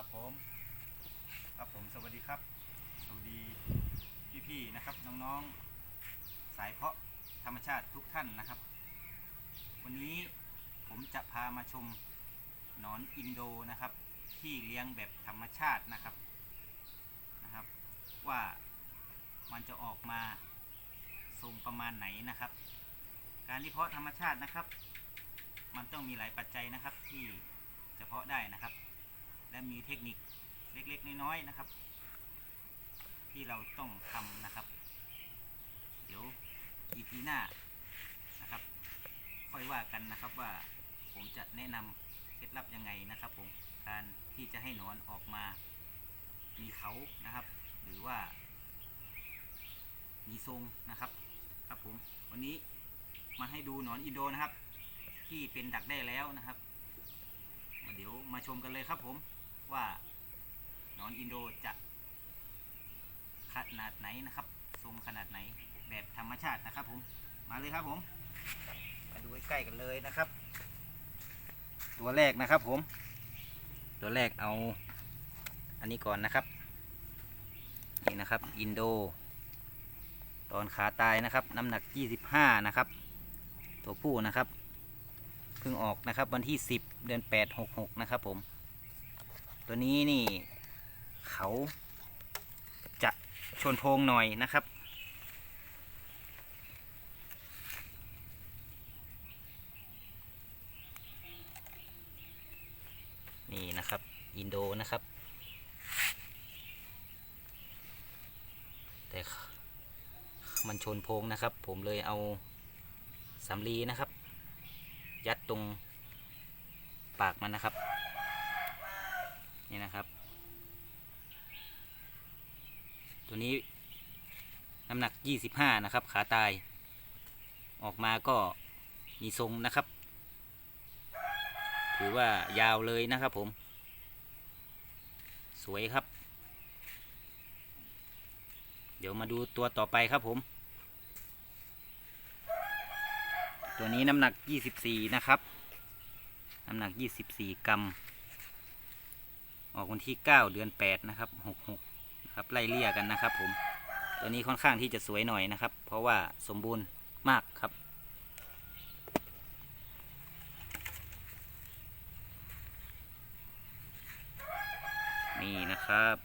ครับผมครับผมสวัสดีครับ สวัสดีพี่ๆนะครับน้องๆสายเพาะธรรมชาติทุกท่านนะครับ วันนี้ผมจะพามาชมหนอนอินโดนะครับ ที่เลี้ยงแบบธรรมชาตินะครับนะครับ ว่ามันจะออกมาทรงประมาณไหนนะครับ การที่เพาะธรรมชาตินะครับ มันต้องมีหลายปัจจัยนะครับที่จะเพาะได้นะครับ และมีเทคนิคเล็กๆน้อยๆนะครับ ที่เราต้องทำนะครับ เดี๋ยว EP หน้านะครับ ค่อยว่ากันนะครับว่าผมจะแนะนำเคล็ดลับยังไงนะครับ ผมการที่จะให้หนอนออกมา มีเขานะครับ หรือว่า มีทรงนะครับ ครับผมวันนี้มาให้ดูหนอนอินโดนะครับ ที่เป็นดักได้แล้วนะครับ เดี๋ยวมาชมกันเลยครับผม ว่านอนอินโดจะขนาดไหนนะครับ ทรงขนาดไหนแบบธรรมชาตินะครับผมมาเลยครับผมมาดูใกล้ๆกันเลยนะครับ ตัวแรกนะครับผม ตัวแรกเอา อันนี้ก่อนนะครับนี่นะครับอินโด ตอนขาตายนะครับ น้ำหนัก 25 นะครับ ตัวผู้นะครับเพิ่งออกนะครับวันที่ 10 เดือน 8 66 นะครับผม ตัวนี้นี่ เขาจะชนโพงหน่อยนะครับ นี่นะครับ อินโดนะครับ แต่มันชนโพงนะครับ ผมเลยเอาสำลีนะครับ ยัดตรงปากมันนะครับ นี่นะครับ ตัวนี้น้ำหนัก 25 นะครับ ขาตาย ออกมาก็มีทรงนะครับ ถือว่ายาวเลยนะครับผม สวยครับ เดี๋ยวมาดูตัวต่อไปครับผม ตัวนี้น้ำหนัก 24 นะครับ น้ำหนัก 24 กรัม ออกวันที่ 9 เดือน 8 นะครับ 66นะครับไล่เลี่ยกันนะครับ ผม ตัวนี้ค่อนข้างที่จะสวยหน่อยนะครับ เพราะว่าสมบูรณ์มากครับ นี่นะครับ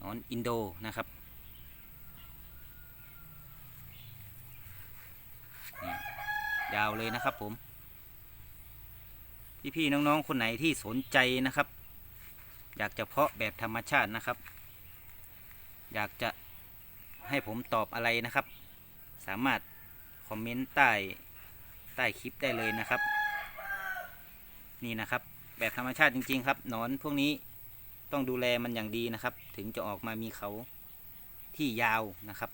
นอนอินโดนะครับยาวเลยนะครับผม พี่ๆน้องๆคนไหนที่สนใจนะครับ อยากจะเพาะแบบธรรมชาตินะครับ อยากจะให้ผมตอบอะไรนะครับ สามารถคอมเมนต์ใต้ใต้คลิปได้เลยนะครับ นี่นะครับ แบบธรรมชาติจริง ๆ ครับหนอนพวกนี้ต้องดูแลมันอย่างดีนะครับ ถึงจะออกมามีเขาที่ยาวนะครับ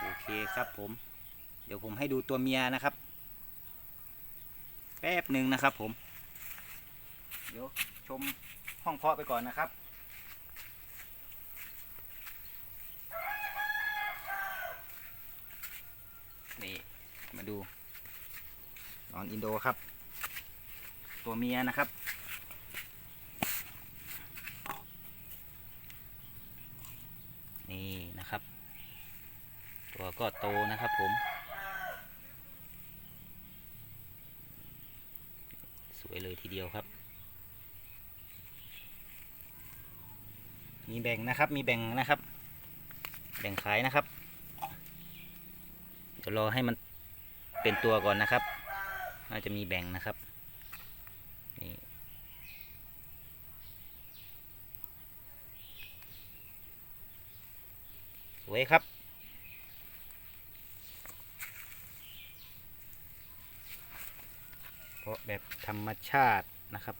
โอเคครับผม ดี๋ยวผมให้ดูตัวเมียนะครับ แป๊บหนึ่งนะครับผม เดี๋ยวชมห้องเพาะไปก่อนนะครับนี่มาดูนอนอินโดครับ ตัวเมียนะครับ นี่นะครับ ตัวก็โตนะครับผม สวยเลยทีเดียวครับ มีแบ่งนะครับ มีแบ่งนะครับ แบ่งขายนะครับ เดี๋ยวรอให้มันเป็นตัวก่อนนะครับน่าจะมีแบ่งนะครับ นี่สวยครับ เพ ราะแบบธรรมชาตินะครับ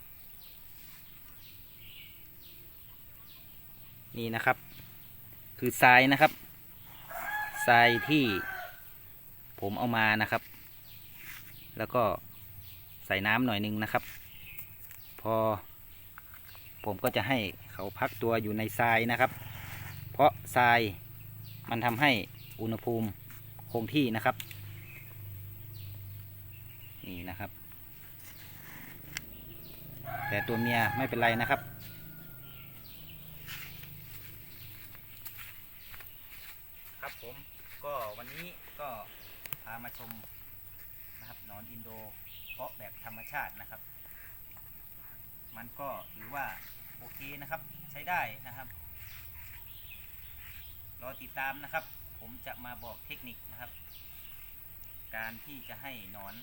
นี่นะครับ คือทรายนะครับทรายที่ผมเอามานะครับ แล้วก็ใส่น้ำหน่อยหนึงนะครับ พอ ผมก็จะให้เขาพักตัวอยู่ในทรายนะครับ เพราะทรายมันทำให้อุณหภูมิคงที่นะครับ นี่นะครับ แต่ตัวเมียไม่เป็นไรนะครับ ครับผมก็วันนี้ก็พามาชมนะครับนอนอินโดเพาะแบบธรรมชาตินะครับ มันก็ถือว่าโอเคนะครับใช้ได้นะครับ รอติดตามนะครับ ผมจะมาบอกเทคนิคนะครับ การที่จะให้หนอน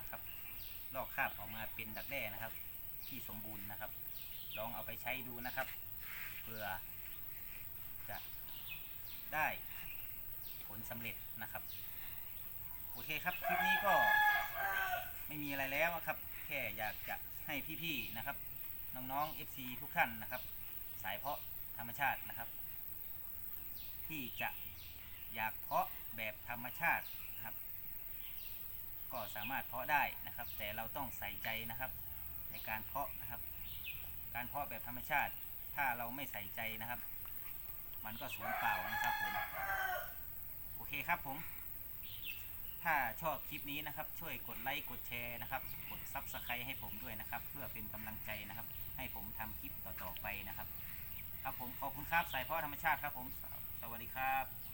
นะครับ ลอกคราบออกมาเป็นดักแด้นะครับ ที่สมบูรณ์นะครับ ลองเอาไปใช้ดูนะครับเพื่อจะได้ผลสำเร็จนะครับ โอเคครับ คลิปนี้ก็ไม่มีอะไรแล้วครับ แค่อยากจะให้พี่ๆนะครับ น้องๆ FC ทุกท่านนะครับ สายเพาะธรรมชาตินะครับ ที่จะอยากเพาะแบบธรรมชาตินะครับ ก็สามารถเพาะได้นะครับ แต่เราต้องใส่ใจนะครับ การเพาะนะครับ การเพาะแบบธรรมชาติ ถ้าเราไม่ใส่ใจนะครับ มันก็สูญเปล่านะครับผม โอเคครับผม ถ้าชอบคลิปนี้นะครับ ช่วยกดไลค์ กดแชร์นะครับ กดซับสไครต์ให้ผมด้วยนะครับ เพื่อเป็นกำลังใจนะครับ ให้ผมทำคลิปต่อๆไปนะครับ ครับผม ขอบคุณครับ สายเพาะธรรมชาติครับผม สวัสดีครับ